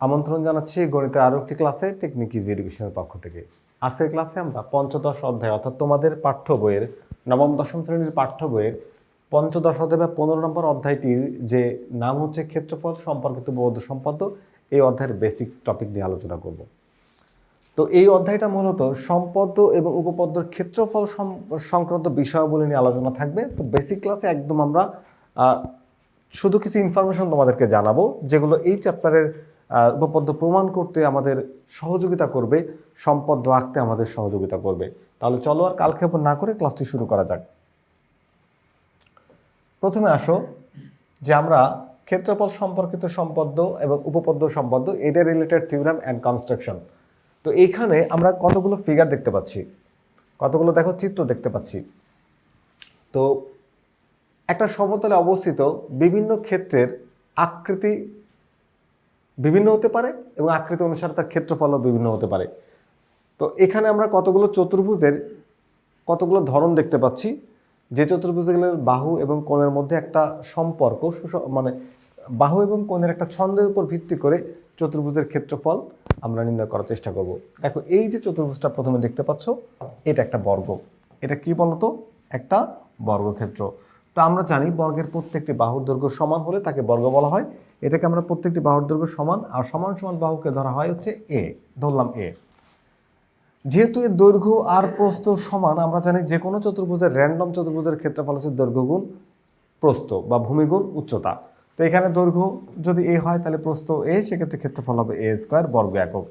আমন্ত্রণ জানাচ্ছি গণিতের আরও একটি ক্লাসে টেকনিক ইজি এডুকেশনের পক্ষ থেকে। আজকের ক্লাসে আমরা পঞ্চদশ অধ্যায়, অর্থাৎ তোমাদের পাঠ্য বইয়ের, নবম, দশম শ্রেণির পাঠ্য বইয়ের পঞ্চদশ অধ্যায় বা পনেরো নম্বর অধ্যায়টির যে নাম হচ্ছে ক্ষেত্রফল সম্পর্কিত বৌদ্ধ সম্পদ এই অধ্যায়ের বেসিক টপিক নিয়ে আলোচনা করব। তো এই অধ্যায়টা মূলত সম্পদ এবং উপপদ্যর ক্ষেত্রফল সংক্রান্ত বিষয়াবলী নিয়ে আলোচনা থাকবে। তো বেসিক ক্লাসে একদম আমরা শুধু কিছু ইনফরমেশন তোমাদেরকে জানাব, যেগুলো এই চ্যাপ্টারের উপপাদ্য প্রমাণ করতে আমাদের সহযোগিতা করবে, সম্পদ আঁকতে আমাদের সহযোগিতা করবে। তাহলে চলো আর কালক্ষেপণ না করে ক্লাসটি শুরু করা যাক। প্রথমে আসো যে আমরা ক্ষেত্রফল সম্পর্কিত সম্পদ্য এবং উপপদ্য সম্পদ্য, এদের রিলেটেড থিওরাম অ্যান্ড কনস্ট্রাকশন তো এইখানে আমরা কতগুলো ফিগার দেখতে পাচ্ছি? কতগুলো দেখো, চিত্র দেখতে পাচ্ছি। তো একটা সমতলে অবস্থিত বিভিন্ন ক্ষেত্রের আকৃতি বিভিন্ন হতে পারে এবং আকৃতি অনুসারে তার ক্ষেত্রফলও বিভিন্ন হতে পারে। তো এখানে আমরা কতগুলো চতুর্ভুজের কতগুলো ধরন দেখতে পাচ্ছি। যে চতুর্ভুজগুলোর বাহু এবং কোণের মধ্যে একটা সম্পর্ক মানে বাহু এবং কোণের একটা ছন্দের উপর ভিত্তি করে চতুর্ভুজের ক্ষেত্রফল আমরা নির্ণয় করার চেষ্টা করব। দেখো, এই যে চতুর্ভুজটা প্রথমে দেখতে পাচ্ছ, এটা একটা বর্গ। এটা কি বলতো? একটা বর্গক্ষেত্র। তো আমরা জানি বর্গের প্রত্যেকটি বাহুর দৈর্ঘ্য সমান হলে তাকে বর্গ বলা হয়। এটাকে আমরা প্রত্যেকটি বাহুর দৈর্ঘ্য সমান, আর সমান সমান বাহুকে ধরা হয় হচ্ছে এ ধরলাম এ যেহেতু এর দৈর্ঘ্য আর প্রস্থ সমান, আমরা জানি যে কোনো চতুর্ভুজের র্যান্ডম চতুর্ভুজের ক্ষেত্রফল হচ্ছে দৈর্ঘ্য গুণ প্রস্থ বা ভূমিগুণ উচ্চতা। তো এখানে দৈর্ঘ্য যদি এ হয়, তাহলে প্রস্থ এ সেক্ষেত্রে ক্ষেত্রফল হবে এ স্কোয়ার বর্গ একক।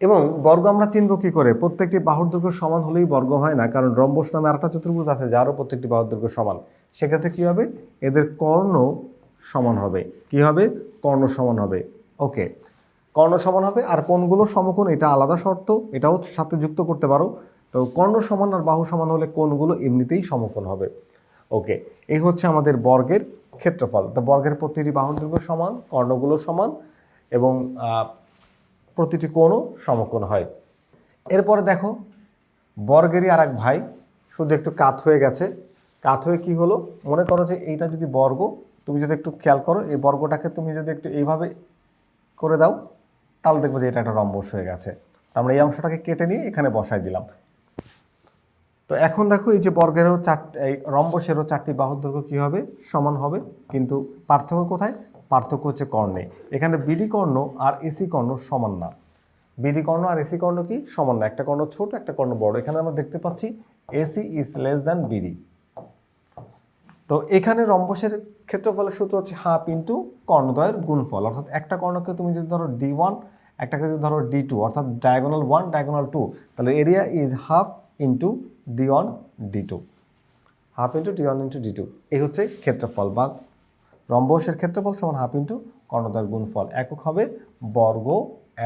এবং বর্গ আমরা চিনব কি করে? প্রত্যেকটি বাহুর দৈর্ঘ্য সমান হলেই বর্গ হয় না, কারণ রম্বস নামে আরেকটা চতুর্ভুজ আছে, যারও প্রত্যেকটি বাহুর দৈর্ঘ্য সমান। সেক্ষেত্রে কি হবে? এদের কর্ণ সমান হবে। কি হবে? কর্ণ সমান হবে। ওকে। কর্ণ সমান হবে আর কোণগুলো সমকোণ, এটা আলাদা শর্ত, এটাও সাথে যুক্ত করতে পারো। তো কর্ণ সমান আর বাহু সমান হলে কোনগুলো এমনিতেই সমকোণ হবে। ওকে। এই হচ্ছে আমাদের বর্গের ক্ষেত্রফল। তো বর্গের প্রতিটি বাহুর দৈর্ঘ্য সমান, কর্ণগুলো সমান এবং প্রতিটি কোণও সমকোণ হয়। এরপরে দেখো, বর্গেরই আর এক ভাই, শুধু একটু কাত হয়ে গেছে। কাত হয়ে কি হলো? মনে করো যে এইটা যদি বর্গ তুমি যদি একটু খেয়াল করো, এই বর্গটাকে তুমি যদি একটু এইভাবে করে দাও, তাহলে দেখব যে এটা একটা রম্বস হয়ে গেছে। তার মানে এই অংশটাকে কেটে নিয়ে এখানে বসাই দিলাম। তো এখন দেখো এই যে বর্গেরও চার, এই রম্বসেরও চারটি বাহুর দৈর্ঘ্য কী হবে? সমান হবে। কিন্তু পার্থক্য কোথায়? পার্থক্য হচ্ছে কর্ণে। এখানে বিডি কর্ণ আর এসি কর্ণ সমান না। বিডি কর্ণ আর এসি কর্ণ কি? সমান না। একটা কর্ণ ছোট, একটা কর্ণ বড়। এখানে আমরা দেখতে পাচ্ছি AC is less than BD তো এখানে রম্বসের ক্ষেত্রফলের সূত্র হচ্ছে হাফ ইন্টু কর্ণদ্বয়ের গুণফল। অর্থাৎ একটা কর্ণকে তুমি যদি ধরো ডি ওয়ান একটাকে যদি ধরো ডি টু অর্থাৎ ডায়াগোনাল ওয়ান ডায়াগোনাল টু তাহলে area is half into D one D two half into D one into D two এই হচ্ছে ক্ষেত্রফল বা রম্বসের ক্ষেত্রফল সমান হাফ ইন্টু কর্ণদ্বয়ের গুণফল, একক হবে বর্গ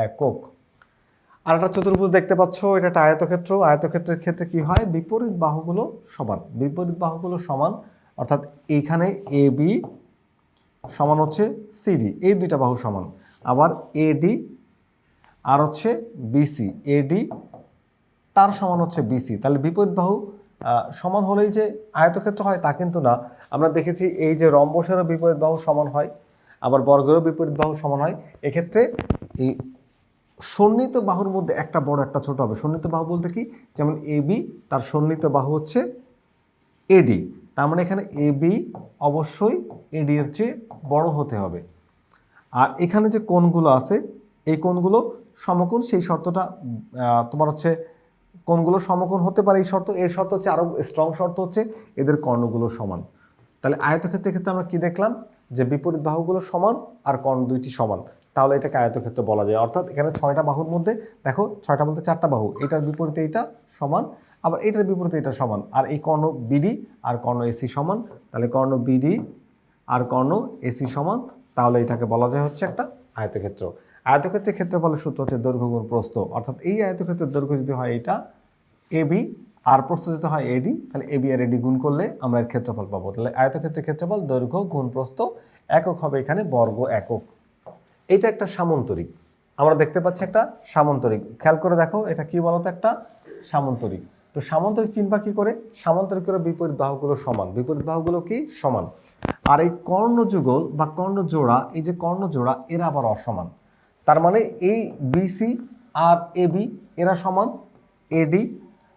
একক। আর একটা চতুর্ভুজ দেখতে পাচ্ছ, এটা একটা আয়তক্ষেত্র। আয়তক্ষেত্রের ক্ষেত্রে কি হয়? বিপরীত বাহুগুলো সমান। বিপরীত বাহুগুলো সমান অর্থাৎ এইখানে এ বি সমান হচ্ছে সিডি এই দুইটা বাহু সমান। আবার এডি আর হচ্ছে বিসি এডি তার সমান হচ্ছে বিসি তাহলে বিপরীত বাহু সমান হলেই যে আয়তক্ষেত্র হয় তা কিন্তু না। আমরা দেখেছি এই যে রম্বসেরও বিপরীত বাহু সমান হয়, আবার বর্গেরও বিপরীত বাহু সমান হয়। এক্ষেত্রে এই সন্নিহিত বাহুর মধ্যে একটা বড়, একটা ছোট হবে। সন্নিহিত বাহু বলতে কি? যেমন এ বি, তার সন্নিহিত বাহু হচ্ছে এডি তার মানে এখানে এ বি অবশ্যই এডি চেয়ে বড় হতে হবে। আর এখানে যে কোণগুলো আছে, এই কোণগুলো সমকোণ, সেই শর্তটা তোমার হচ্ছে কোণগুলো সমকোণ হতে পারে এই শর্ত, এর শর্ত হচ্ছে আরও স্ট্রং শর্ত হচ্ছে এদের কর্ণগুলো সমান। তাহলে আয়তক্ষেত্রের ক্ষেত্রে আমরা কি দেখলাম? যে বিপরীত বাহুগুলো সমান আর কর্ণ দুইটি সমান। তাহলে এটাকে আয়তক্ষেত্র বলা যায়। অর্থাৎ এখানে ছয়টা বাহুর মধ্যে, দেখো, ছয়টা বলতে চারটা বাহু। এটার বিপরীতে এইটা সমান আবার এটার বিপরীতে এটা সমান। আর এই কর্ণ বিডি আর কর্ণ এসি সমান, তাহলে কর্ণ বিডি আর কর্ণ এসি সমান, তাহলে এটাকে বলা যায় হচ্ছে একটা আয়তক্ষেত্র। আয়তক্ষেত্রের ক্ষেত্রফলের সূত্র হচ্ছে দৈর্ঘ্য গুণ প্রস্থ। অর্থাৎ এই আয়তক্ষেত্রের দৈর্ঘ্য যদি হয় এটা এবি আর প্রস্থ যদি হয় এডি তাহলে এবি আর এডি গুণ করলে আমরা এর ক্ষেত্রফল পাবো। তাহলে আয়তক্ষেত্রের ক্ষেত্রফল, দৈর্ঘ্য, গুণ প্রস্থ একক হবে এখানে বর্গ একক। এটা একটা সামন্তরিক। আমরা দেখতে পাচ্ছি একটা সামন্তরিক। খেয়াল করে দেখো, এটা কি বলতো? একটা সামন্তরিক। তো সামন্তরিক চিনবা কি করে? সামন্তরিকের বিপরীত বাহুগুলো সমান। বিপরীত বাহুগুলো কি? সমান। আর এই কর্ণযুগল বা কর্ণজোড়া, এই যে কর্ণজোড়া, এরা আবার অসমান। তার মানে এই বিসি আর এবি এরা সমান। এডি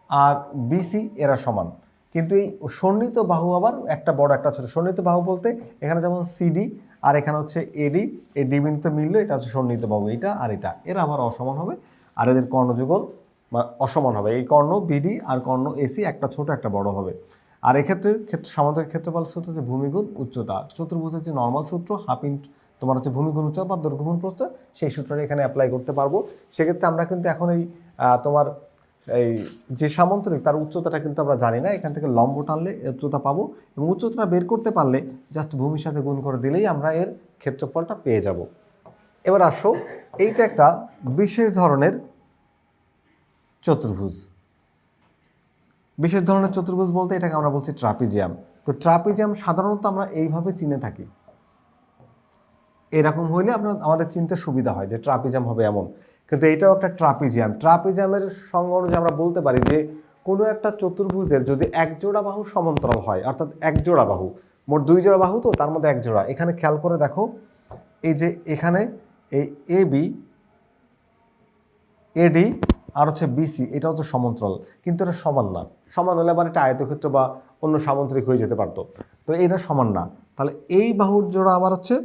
আর বিসি এরা সমান। কিন্তু এই সন্নিহিত বাহু আবার একটা বড় একটা ছোট। সন্নিহিত বাহু বলতে এখানে যেমন সিডি আর এখানে হচ্ছে এডি এই ডি বিন্দুতে মিললো, এটা হচ্ছে সন্নিহিত বাহু। এটা আর এটা। এরা আবার অসমান হবে। আর এদের কর্ণযুগল বা অসমান হবে। এই কর্ণ বিডি আর কর্ণ এসি একটা ছোট, একটা বড় হবে। আর এক্ষেত্রে ক্ষেত্র, সামান্তরিক ক্ষেত্রফল সূত্র হচ্ছে ভূমিগুণ উচ্চতা। চতুর্ভুজের যে নর্মাল সূত্র হাফ ইন্ট তোমার হচ্ছে ভূমিগুণ উচ্চতা বা দৈর্ঘ্যগুণ প্রস্থ, সেই সূত্রটা এখানে অ্যাপ্লাই করতে পারব। সেক্ষেত্রে আমরা কিন্তু এখন এই তোমার এই যে সামান্তরিক তার উচ্চতাটা কিন্তু আমরা জানি না। এখান থেকে লম্ব টানলে উচ্চতা পাবো এবং উচ্চতাটা বের করতে পারলে জাস্ট ভূমির সাথে গুণ করে দিলেই আমরা এর ক্ষেত্রফলটা পেয়ে যাব। এবার আসো, এইটা একটা বিশেষ ধরনের চতুর্ভুজ। বিশেষ ধরনের চতুর্ভুজ বলতে এটাকে আমরা বলছি ট্রাপিজিয়াম। তো ট্রাপিজিয়াম সাধারণত আমরা এইভাবে চিনে থাকি। এরকম হইলে আপনার, আমাদের চিনতে সুবিধা হয় যে ট্রাপিজাম হবে এমন। কিন্তু এটাও একটা ট্রাপিজিয়াম। ট্রাপিজামের সঙ্গে অনুযায়ী আমরা বলতে পারি যে কোনো একটা চতুর্ভুজের যদি এক জোড়া বাহু সমান্তরাল হয়, অর্থাৎ এক জোড়া বাহু, মোট দুই জোড়া বাহু তো, তার মধ্যে এক জোড়া। এখানে খেয়াল করে দেখো, এই যে এখানে এই এ বি এডি আর হচ্ছে বিসি এটা হচ্ছে সমান্তরাল কিন্তু এটা সমান না। সমান হলে আবার এটা আয়তক্ষেত্র বা অন্য সামান্তরিক হয়ে যেতে পারতো। তো এটা সমান না। তাহলে এই বাহুর জোড়া আবার হচ্ছে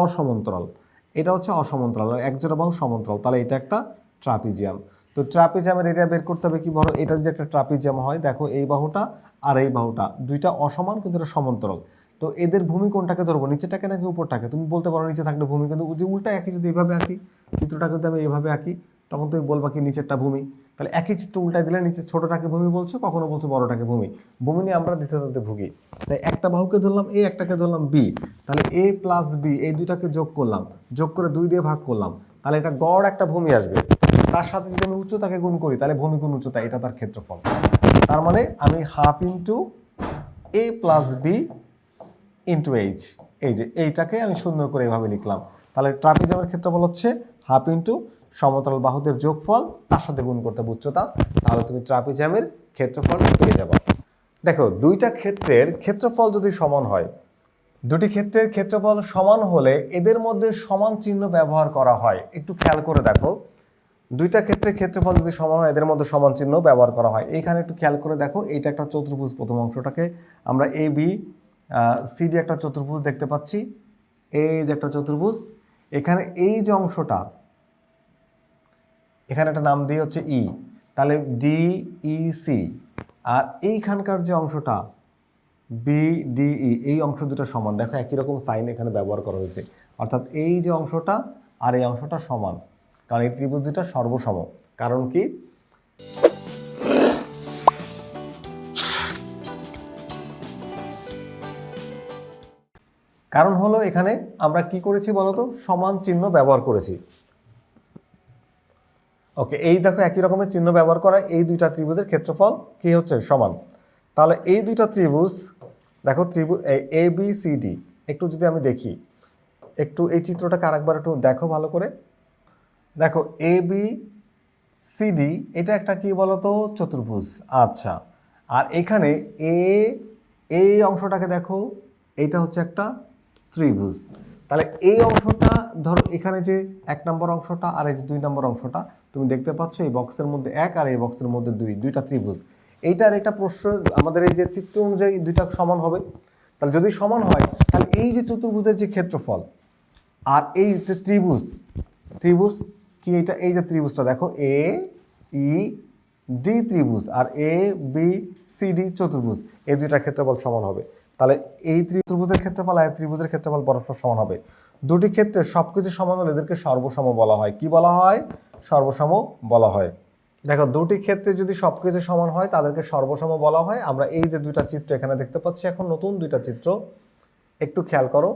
অসমান্তরাল এটা হচ্ছে অসমান্তরাল আর এক জোড়া বাহু সমান্তরাল তাহলে এটা একটা ট্রাপিজিয়াম। তো ট্রাপিজিয়ামের এরিয়া বের করতে হবে কি বড় এটা যদি একটা ট্রাপিজিয়াম হয়, দেখো এই বাহুটা আর এই বাহুটা। দুইটা অসমান কিন্তু এটা সমান্তরাল তো এদের ভূমি কোনটাকে ধরবো? নিচেটাকে নাকি উপরটাকে? তুমি বলতে পারো নিচে থাকলে ভূমি, কিন্তু যে উল্টা একই যদি এভাবে আঁকি চিত্রটা যদি আমি এভাবে আঁকি তখন তুমি বলবা কি নিচেরটা ভূমি। তাহলে একই চিত্র উল্টায় দিলে নিচে ছোটটাকে ভূমি বলছো, কখনো বলছো বড়টাকে ভূমি। ভূমি নিয়ে আমরা দ্বিতীয় তন্ত্রে ভুগি। তাই একটা বাহুকে ধরলাম এ একটাকে ধরলাম বি তাহলে এ প্লাস বি এই দুইটাকে যোগ করলাম। যোগ করে দুই দিয়ে ভাগ করলাম। তাহলে এটা গড় একটা ভূমি আসবে। তার সাথে যদি আমি উচ্চতাকে গুণ করি, তাহলে ভূমি গুণ উচ্চতা, এটা তার ক্ষেত্রফল। তার মানে আমি half into A plus B into H এই যে এইটাকে আমি সুন্দর করে এভাবে লিখলাম। তাহলে ট্রাপিজামের ক্ষেত্রফল হচ্ছে হাফ ইন্টু সমতল বাহুদের যোগফল, তার সাথে গুণ করতে উচ্চতা, তাহলে তুমি ট্রাপিজামের ক্ষেত্রফল পেয়ে যাবে। দেখো, দুইটা ক্ষেত্রের ক্ষেত্রফল যদি সমান হয়, দুটি ক্ষেত্রের ক্ষেত্রফল সমান হলে এদের মধ্যে সমান চিহ্ন ব্যবহার করা হয়। একটু খেয়াল করে দেখো, দুইটা ক্ষেত্রে ক্ষেত্রফল যদি সমান হয়, এদের মধ্যে সমান চিহ্ন ব্যবহার করা হয়। এইখানে একটু খেয়াল করে দেখো, এইটা একটা চতুর্ভুজ প্রথম অংশটাকে। আমরা এ বি সিডি একটা চতুর্ভুজ দেখতে পাচ্ছি। এই যে একটা চতুর্ভুজ, এখানে এই যে অংশটা এখানে একটা নাম দিয়ে হচ্ছে ই তাহলে ডি ই সি আর এইখানকার যে অংশটা বি ডি ই এই অংশ দুটো সমান। দেখো একই রকম সাইন এখানে ব্যবহার করা হয়েছে। অর্থাৎ এই যে অংশটা আর এই অংশটা সমান, কারণ এই ত্রিভুজ দুটা সর্বসম। কারণ কি? কারণ হলো এখানে আমরা কি করেছি বলতো? সমান চিহ্ন ব্যবহার করেছি। ওকে, এই দেখো একই রকমের চিহ্ন ব্যবহার করা এই দুইটা ত্রিভুজের ক্ষেত্রফল কি হচ্ছে? সমান। তাহলে এই দুইটা ত্রিভুজ, দেখো ত্রিভুজ এ বি, সি, ডি, একটু যদি আমি দেখি, একটু এই চিত্রটাকে আরেকবার একটু দেখো ভালো করে। দেখো এ, বি, সি, ডি, এটা একটা কি বলতো? চতুর্ভুজ। আচ্ছা আর এখানে এ এই অংশটাকে দেখো এইটা হচ্ছে একটা ত্রিভুজ। তাহলে এই অংশটা, ধরো এখানে যে এক নম্বর অংশটা আর এই যে দুই নম্বর অংশটা তুমি দেখতে পাচ্ছ এই বক্সের মধ্যে এক আর এই বক্সের মধ্যে দুই, দুইটা ত্রিভুজ। এইটার একটা প্রশ্ন, আমাদের এই যে চিত্র অনুযায়ী দুইটা সমান হবে। তাহলে যদি সমান হয়, তাহলে এই যে চতুর্ভুজের যে ক্ষেত্রফল আর এই যে ত্রিভুজ ত্রিভুজ কি এটা? এই যে ত্রিভুজটা দেখো, এ, ই, ডি ত্রিভুজ আর এ, বি, সি, ডি চতুর্ভুজ। এই দুইটা ক্ষেত্রফল সমান হবে। তাহলে এই ত্রিভুজের ক্ষেত্রফল আর ত্রিভুজের ক্ষেত্রফল পরস্পর সমান হবে। দুটি ক্ষেত্রে সবকিছু সমান হলে এদেরকে সর্বসম বলা হয়। কি বলা হয়? সর্বসম বলা হয়। দেখো, দুটি ক্ষেত্রে যদি সব কিছু সমান হয়, তাদেরকে সর্বসম বলা হয়। আমরা এই যে দুইটা চিত্র এখানে দেখতে পাচ্ছি, এখন নতুন দুইটা চিত্র। একটু খেয়াল করো।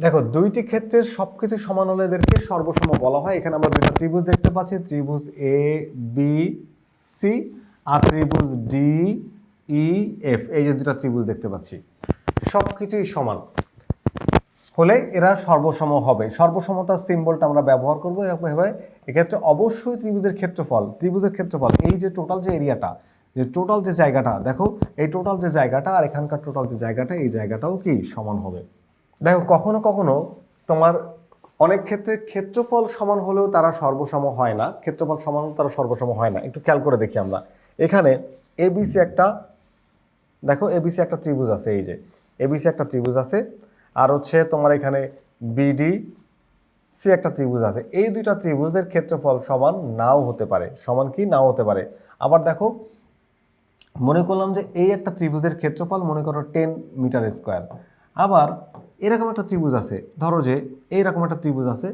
দেখো, দুইটি ক্ষেত্রের সবকিছু সমান হলে এদেরকে সর্বসম বলা হয়। এখানে আমরা দুইটা ত্রিভুজ দেখতে পাচ্ছি, ত্রিভুজ এ বি সি আর ত্রিভুজ ডি ই এফ এই যে দুটা ত্রিভুজ দেখতে পাচ্ছি। সব কিছুই সমান। হলে এরা সর্বসম হবে। সর্বসমতার সিম্বলটা আমরা ব্যবহার করব এরকম ভাবে। এক্ষেত্রে অবশ্যই ত্রিভুজের ক্ষেত্রফল ত্রিভুজের ক্ষেত্রফল, এই যে টোটাল যে এরিয়াটা যে টোটাল যে জায়গাটা, দেখো, এই টোটাল যে জায়গাটা আর এখানকার টোটাল যে জায়গাটা, এই জায়গাটাও কি সমান হবে? দেখো কখনো কখনো তোমার অনেক ক্ষেত্রে ক্ষেত্রফল সমান হলেও তারা সর্বসম হয় না। ক্ষেত্রফল সমান হলেও তারা সর্বসম হয় না। একটু খেয়াল করে দেখি আমরা। এখানে এবিসি একটা, দেখো এবিসি একটা ত্রিভুজ আছে, এই যে। এবিসি একটা ত্রিভুজ আছে। আর হচ্ছে তোমার এখানে বিডি সি একটা ত্রিভুজ আছে। এই দুইটা ত্রিভুজের ক্ষেত্রফল সমান নাও হতে পারে। সমান কি? নাও হতে পারে। আবার দেখো, মনে করলাম যে এই একটা ত্রিভুজের ক্ষেত্রফল মনে করো টেন মিটার স্কোয়ার আবার এরকম একটা ত্রিভুজ আছে। ধরো যে এইরকম একটা ত্রিভুজ আছে,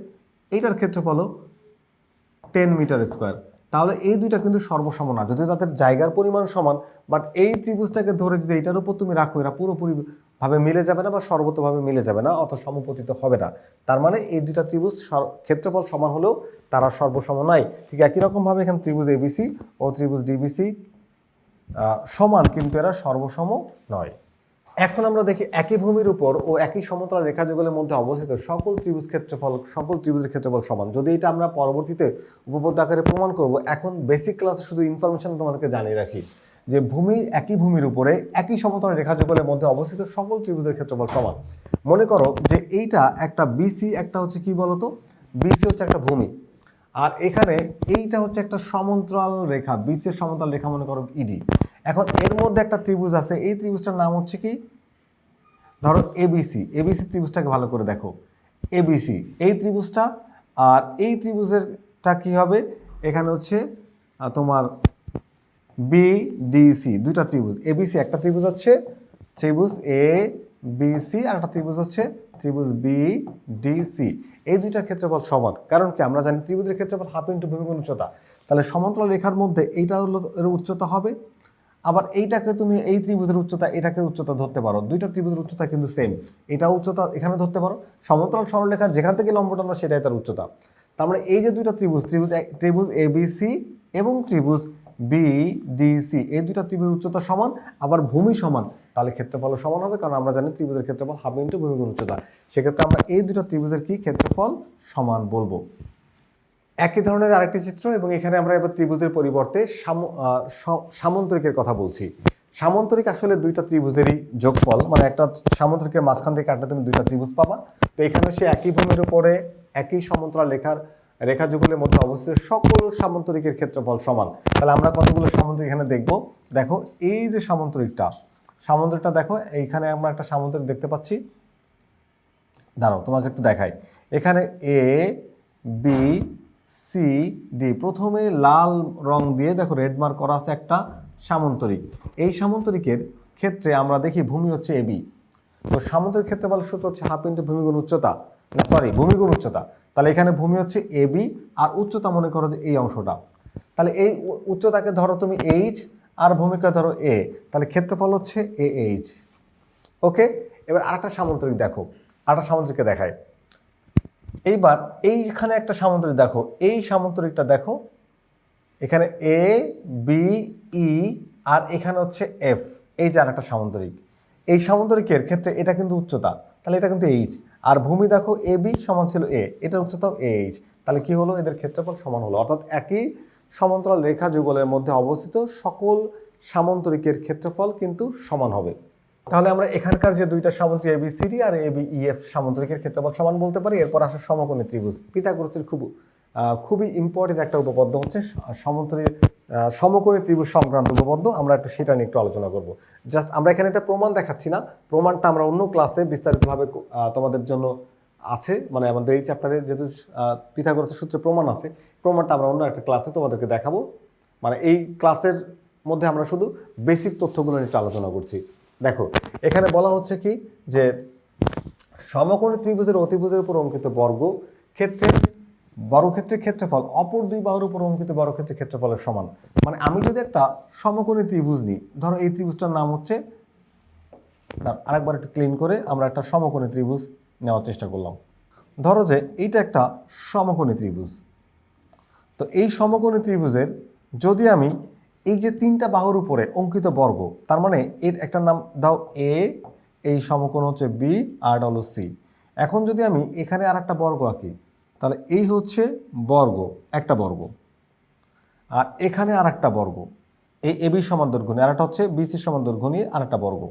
এইটার ক্ষেত্রফলও টেন মিটার স্কোয়ার তাহলে এই দুইটা কিন্তু সর্বসম না। যদি তাদের জায়গার পরিমাণ সমান বাট এই ত্রিভুজটাকে ধরে যদি এটার উপর তুমি রাখো, এরা পুরোপুরি ভাবে মিলে যাবে না বা সর্বতভাবে মিলে যাবে না অত সমপতিত হবে না। তার মানে এই দুইটা ত্রিভুজ ক্ষেত্রফল সমান হলেও তারা সর্বসম নয় ঠিক একই রকমভাবে এখানে ত্রিভুজ এবিসি ও ত্রিভুজ ডিবিসি সমান কিন্তু এরা সর্বসম নয়। এখন আমরা দেখি একই ভূমির উপর ও একই সমতল রেখা যুগলের মধ্যে অবস্থিত সকল ত্রিভুজ ক্ষেত্রফল, সকল ত্রিভুজের ক্ষেত্রফল সমান। যদি এটা আমরা পরবর্তীতে উপপাদ্য আকারে প্রমাণ করব, এখন বেসিক ক্লাসে শুধু ইনফরমেশন তোমাদেরকে জানিয়ে রাখি। যে ভূমি একই ভূমির উপরে একই সমতল রেখা যুগলের মধ্যে অবস্থিত সকল ত্রিভুজের ক্ষেত্রফল সমান। মনে করো যে এইটা একটা বিসি একটা হচ্ছে কি বলতো? বিসি হচ্ছে একটা ভূমি। আর এখানে এইটা হচ্ছে একটা সমান্তরাল রেখা বিসির সমান্তরাল রেখা মনে করো ইডি এখন এর মধ্যে একটা ত্রিভুজ আছে, এই ত্রিভুজটার নাম হচ্ছে কি? ধরো এবিসি এবিসি ত্রিভুজটাকে ভালো করে দেখো। এবিসি এই ত্রিভুজটা, আর এই ত্রিভুজেরটা কি হবে? এখানে হচ্ছে তোমার বি ডিসি দুইটা ত্রিভুজ। এবিসি একটা ত্রিভুজ হচ্ছে ত্রিভুজ এ বিসি আর একটা ত্রিভুজ হচ্ছে ত্রিভুজ বি ডিসি এই দুইটা ক্ষেত্রফল সমান, কারণ কি আমরা জানি ত্রিভুজের ক্ষেত্রফল হাফ ইন্টু ভূমিগুণ উচ্চতা। তাহলে সমান্তরাল রেখার মধ্যে এইটা হলো এর উচ্চতা হবে, আবার এইটাকে তুমি এই ত্রিভুজের উচ্চতা, এটাকে উচ্চতা ধরতে পারো। দুইটা ত্রিভুজের উচ্চতা কিন্তু সেম এটা উচ্চতা এখানে ধরতে পারো। সমান্তরাল সরলরেখার যেখান থেকে লম্ব আমরা, সেটাই তার উচ্চতা। তার মানে এই যে দুইটা ত্রিভুজ ত্রিভুজ ত্রিভুজ এবিসি এবং ত্রিভুজ বি ডিসি এই দুইটা ত্রিভুজের উচ্চতা সমান, আবার ভূমি সমান। তাহলে ক্ষেত্রফল সমান হবে, কারণ আমরা জানি ত্রিভুজের ক্ষেত্রফল হাফ ইন্টু ভূমিগুণ উচ্চতা। সেক্ষেত্রে আমরা এই দুটো ত্রিভুজের কি ক্ষেত্রফল সমান বলব? একই ধরনের আরেকটি চিত্র, এবং এখানে আমরা এবার ত্রিভুজের পরিবর্তে স- সামন্তরিকের কথা বলছি। সামন্তরিক আসলে দুইটা ত্রিভুজেরই যোগফল মানে একটা সামন্তরিকের মাঝখান থেকে কাটলে তুমি দুইটা ত্রিভুজ পাবা। তো এখানে সে একই ভূমির উপরে একই সমান্তরাল রেখার রেখা যুগলের মধ্যে অবস্থিত সকল সামন্তরিকের ক্ষেত্রফল সমান। তাহলে আমরা কতগুলো সামন্তরিক এখানে দেখব? দেখো, এই যে সামন্তরিকটা সামন্তরিকটা দেখো, এইখানে আমরা একটা সামন্তরিক দেখতে পাচ্ছি। দাঁড়াও, তোমাকে একটু দেখাই। এখানে এ বি সি ডি প্রথমে লাল রং দিয়ে দেখো রেড মার্ক করা আছে একটা সামন্তরিক। এই সামন্তরিকের ক্ষেত্রে আমরা দেখি ভূমি হচ্ছে এবি তো সামন্তরিক ক্ষেত্রে বলে সূত্র হচ্ছে হাফ ইন্টু ভূমিগুণ উচ্চতা, না সরি ভূমিগুণ উচ্চতা। তাহলে এখানে ভূমি হচ্ছে এ বি আর উচ্চতা মনে করো যে এই অংশটা। তাহলে এই উচ্চতাকে ধরো তুমি এইচ আর ভূমিকা ধরো এ তাহলে ক্ষেত্রফল হচ্ছে এ এইচ ওকে? এবার আরেকটা সামন্তরিক দেখো, আরেকটা সামন্তরিককে দেখায় এইবার এইখানে একটা সামন্তরিক দেখো, এই সামন্তরিকটা দেখো, এখানে এ বি ই আর এখানে হচ্ছে এফ এই যে আরেকটা সামন্তরিক। এই সামন্তরিকের ক্ষেত্রে এটা কিন্তু উচ্চতা, তাহলে এটা কিন্তু এইচ আর ভূমি দেখো এ বি সমান ছিল এ, এটার উচ্চতাও এইচ। তাহলে কি হলো? এদের ক্ষেত্রফল সমান হলো। অর্থাৎ একই সমান্তরাল রেখা যুগলের মধ্যে অবস্থিত সকল সামন্তরিকের ক্ষেত্রফল কিন্তু সমান হবে। তাহলে আমরা এখানকার যে দুইটা সামন্তরিক এ বি সি ডি আর এ বি ই এফ সামন্তরিকের ক্ষেত্রফল সমান বলতে পারি। এরপর আসে সমকোণী ত্রিভুজ। পিতাগুরুত্বের খুব খুবই ইম্পর্টেন্ট একটা উপপাদ্য হচ্ছে সমান্তরিক আহ, সমকোণী ত্রিভুজ সংক্রান্ত উপপাদ্য আমরা একটু সেটা নিয়ে একটু আলোচনা করব। জাস্ট আমরা এখানে একটা প্রমাণ দেখাচ্ছি না। প্রমাণটা আমরা অন্য ক্লাসে বিস্তারিতভাবে তোমাদের জন্য আছে। মানে আমাদের এই চ্যাপ্টারে যেহেতু পিথাগোরাসের সূত্রে প্রমাণ আছে প্রমাণটা আমরা অন্য একটা ক্লাসে তোমাদেরকে দেখাবো। মানে এই ক্লাসের মধ্যে আমরা শুধু বেসিক তথ্যগুলো নিয়ে আলোচনা করছি। দেখো এখানে বলা হচ্ছে কি যে সমকোণী ত্রিভুজের অতিভুজের উপর অঙ্কিত বর্গ ক্ষেত্রে বর্গক্ষেত্রের ক্ষেত্রফল, অপর দুই বাহুর উপর অঙ্কিত বর্গক্ষেত্রের ক্ষেত্রফলের সমান। মানে আমি যদি একটা সমকোণী ত্রিভুজ নিই, ধরো এই ত্রিভুজটার নাম হচ্ছে আরেকবার একটু ক্লিন করে আমরা একটা সমকোণী ত্রিভুজ নেওয়ার চেষ্টা করলাম। ধরো যে এইটা একটা সমকোণী ত্রিভুজ। তো এই সমকোণী ত্রিভুজের যদি আমি এই যে তিনটা বাহুর উপরে অঙ্কিত বর্গ, তার মানে এর একটা নাম দাও এ এই সমকোণ হচ্ছে বি আর হলো সি এখন যদি আমি এখানে আর একটা বর্গ আঁকি তাহলে এই হচ্ছে বর্গ, একটা বর্গ। আর এখানে আর একটা বর্গ। এই এবি সমান দৈর্ঘ্য নিয়ে আরেকটা হচ্ছে বিসি সমান দৈর্ঘ্য নিয়ে আরেকটা বর্গ।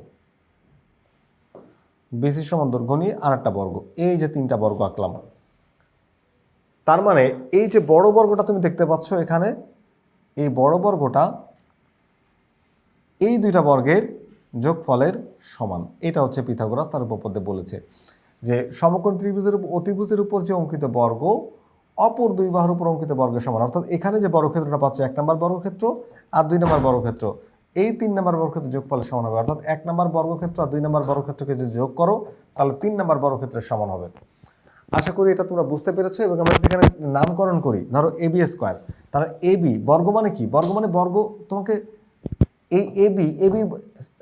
বিসি সমান দৈর্ঘ্য নিয়ে আরেকটা বর্গ। এই যে তিনটা বর্গ আঁকলাম। তার মানে এই যে বড় বর্গটা তুমি দেখতে পাচ্ছ এখানে, এই বড় বর্গটা এই দুইটা বর্গের যোগফলের সমান। এটা হচ্ছে পিথাগোরাস, তার উপপাদ্যে বলেছে। যে সমকোণ ত্রিভুজের অতিভুজের উপর যে অঙ্কিত বর্গ, অপর দুই বাহুর উপর অঙ্কিত বর্গের সমান। অর্থাৎ এখানে যে বর্গক্ষেত্রটা পাচ্ছ, এক নম্বর বর্গক্ষেত্র আর দুই নম্বর বর্গক্ষেত্র। এই তিন নম্বর বর্গক্ষেত্র যোগফলের সমান হবে। অর্থাৎ এক নম্বর বর্গক্ষেত্র আর দুই নম্বর বর্গক্ষেত্রকে যদি যোগ করো, তাহলে তিন নম্বর বর্গক্ষেত্রের সমান হবে। আশা করি এটা তোমরা বুঝতে পেরেছ এবং আমরা সেখানে নামকরণ করি, ধরো এ বি স্কোয়ার, তাহলে এবি বর্গ মানে কি? বর্গ মানে বর্গ তোমাকে এই A B A B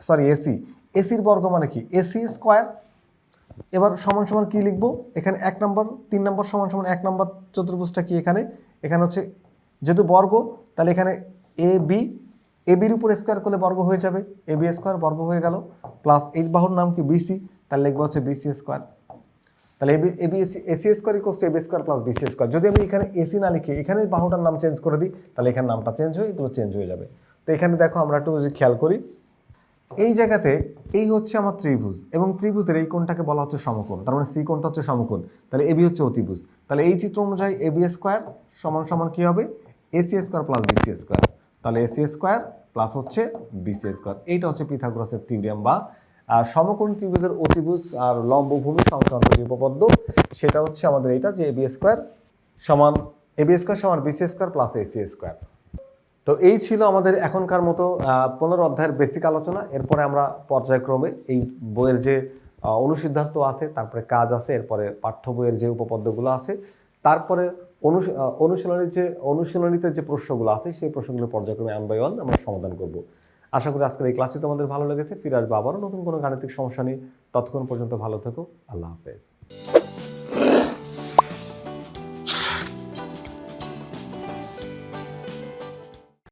sorry AC এসির বর্গ মানে কি? এসি স্কোয়ার এবার সমান সমান কি লিখব? এখানে এক নম্বর, তিন নম্বর সমান সমান এক নম্বর চতুর্ভুজটা কি এখানে? এখানে হচ্ছে যেহেতু বর্গ, তাহলে এখানে এ বি এ বির উপর স্কোয়ার করলে বর্গ হয়ে যাবে। এ বি স্কোয়ার বর্গ হয়ে গেল প্লাস এই বাহুর নাম কি? বিসি তাহলে লিখব হচ্ছে বিসি স্কোয়ার তাহলে AB AB AC AC square equals to AB square plus BC square যদি আমি এখানে এসি না লিখি, এখানে বাহুটার নাম চেঞ্জ করে দিই, তাহলে এখানে নামটা চেঞ্জ হয়ে, এগুলো চেঞ্জ হয়ে যাবে। তো এখানে দেখো আমরা একটু যদি খেয়াল করি এই জায়গাতে এই হচ্ছে আমার ত্রিভুজ এবং ত্রিভুজের এই কোণটাকে বলা হচ্ছে সমকোণ। তার মানে সি কোণটা হচ্ছে সমকোণ। তাহলে এবি হচ্ছে অতিভুজ। তাহলে এই চিত্র অনুযায়ী এবি স্কোয়ার সমান সমান কী হবে? AC square plus BC square. তাহলে এসি স্কোয়ার প্লাস হচ্ছে বিসি স্কোয়ার। এইটা হচ্ছে পিথাগোরাসের থিওরিয়াম বা সমকোণ ত্রিভুজের অতিভুজ আর লম্বভূমি সংক্রান্ত যে উপপাদ্য, সেটা হচ্ছে আমাদের এটা যে এবি স্কোয়ার সমান এবি স্কোয়ার সমান BC square plus AC square. তো এই ছিল আমাদের এখনকার মতো পনেরো অধ্যায়ের বেসিক আলোচনা। এরপরে আমরা পর্যায়ক্রমে এই বইয়ের যে অনুসিদ্ধান্ত আছে, তারপরে কাজ আছে, এরপরে পাঠ্য বইয়ের যে উপপাদ্যগুলো আছে, তারপরে অনু- অনুশীলনীর যে, অনুশীলনীতে যে প্রশ্নগুলো আছে, সেই প্রশ্নগুলো পর্যায়ক্রমে ওয়ান বাই ওয়ান আমরা সমাধান করব। আশা করি আজকের এই ক্লাসটি তোমাদের ভালো লেগেছে। ফিরে আসব আবারও নতুন কোনো গাণিতিক সমস্যা নিয়ে। ততক্ষণ পর্যন্ত ভালো থেকো। আল্লাহ হাফেজ।